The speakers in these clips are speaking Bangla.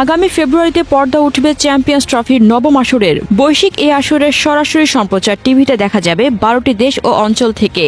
আগামী ফেব্রুয়ারিতে পর্দা উঠবে চ্যাম্পিয়ন্স ট্রফির নবম আসরের। বৈশ্বিক এই আসরের সরাসরি সম্প্রচার টিভিতে দেখা যাবে বারোটি দেশ ও অঞ্চল থেকে।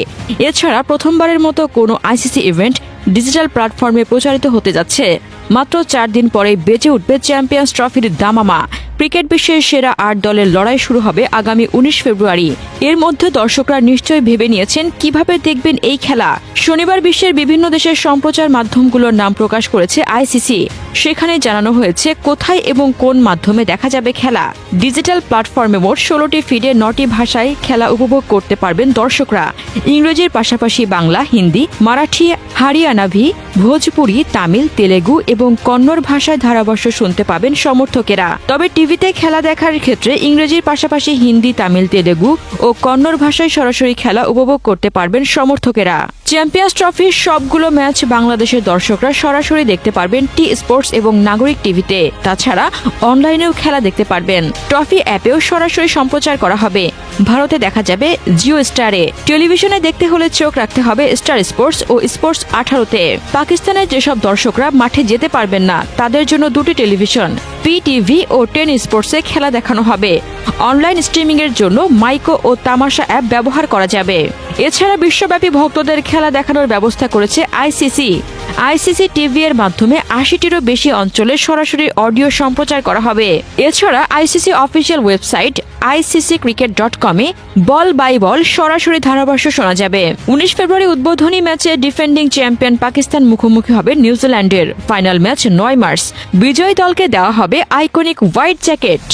এছাড়া প্রথমবারের মতো কোনো আইসিসি ইভেন্ট ডিজিটাল প্ল্যাটফর্মে প্রচারিত হতে যাচ্ছে। মাত্র চার দিন পরে বেঁচে উঠবে চ্যাম্পিয়ন্স ট্রফির দামামা। ক্রিকেট বিশ্বের সেরা আট দলের লড়াই শুরু হবে আগামী উনিশ ফেব্রুয়ারি। এর মধ্যে দর্শকরা নিশ্চয়ই ভেবে নিয়েছেন, কীভাবে দেখবেন এই খেলা? শনিবার বিশ্বের বিভিন্ন দেশের সম্প্রচার মাধ্যমগুলোর নাম প্রকাশ করেছে আইসিসি। সেখানে জানানো হয়েছে, কোথায় এবং কোন মাধ্যমে দেখা যাবে খেলা? ডিজিটাল প্ল্যাটফর্মে মোট ষোলোটি ফিডে নটি ভাষায় খেলা উপভোগ করতে পারবেন দর্শকরা। ইংরেজির পাশাপাশি বাংলা, হিন্দি, মারাঠি হারিয়ানাভি ভোজপুরি, তামিল, তেলেগু এবং কন্নড় ভাষায় ধারাভাষ্য শুনতে পাবেন সমর্থকেরা। তবে টিভিতে খেলা দেখার ক্ষেত্রে ইংরেজির পাশাপাশি হিন্দি, তামিল, তেলেগু ও কন্নড় ভাষায় সরাসরি খেলা উপভোগ করতে পারবেন সমর্থকেরা। চ্যাম্পিয়ন্স ট্রফির সবগুলো ম্যাচ বাংলাদেশের দর্শকরা সরাসরি দেখতে পারবেন টি স্পোর্টস এবং নাগরিক টিভিতে। তাছাড়া অনলাইনেও খেলা দেখতে পারবেন। ট্রফি অ্যাপেও সরাসরি সম্প্রচার করা হবে। ভারতে দেখা যাবে জিও স্টারে টেলিভিশনে দেখতে হলে চোখ রাখতে হবে স্টার স্পোর্টস ও স্পোর্টস আঠারোতে। পাকিস্তানের যেসব দর্শকরা মাঠে যেতে পারবেন না, তাদের জন্য দুটি টেলিভিশন পিটিভি ও টেন স্পোর্টসে খেলা দেখানো হবে। অনলাইন স্ট্রিমিং এর জন্য মাইকো ও তামাশা অ্যাপ ব্যবহার করা যাবে। এছাড়া বিশ্বব্যাপী ভক্তদের খেলা দেখানোর ব্যবস্থা করেছে আইসিসি আইসিসি টিভি এর মাধ্যমে আশিটিরও বেশি অঞ্চলে সরাসরি অডিও সম্প্রচার করা হবে। এছাড়া ICC official website ICC cricket dot কমে বল বাই বল সরাসরি ধারাভাষ্য শোনা যাবে। উনিশ ফেব্রুয়ারি উদ্বোধনী ম্যাচে ডিফেন্ডিং চ্যাম্পিয়ন পাকিস্তান মুখোমুখি হবে নিউজিল্যান্ডের। ফাইনাল ম্যাচ নয় মার্চ। বিজয়ী দলকে দেওয়া হবে আইকনিক হোয়াইট জ্যাকেট।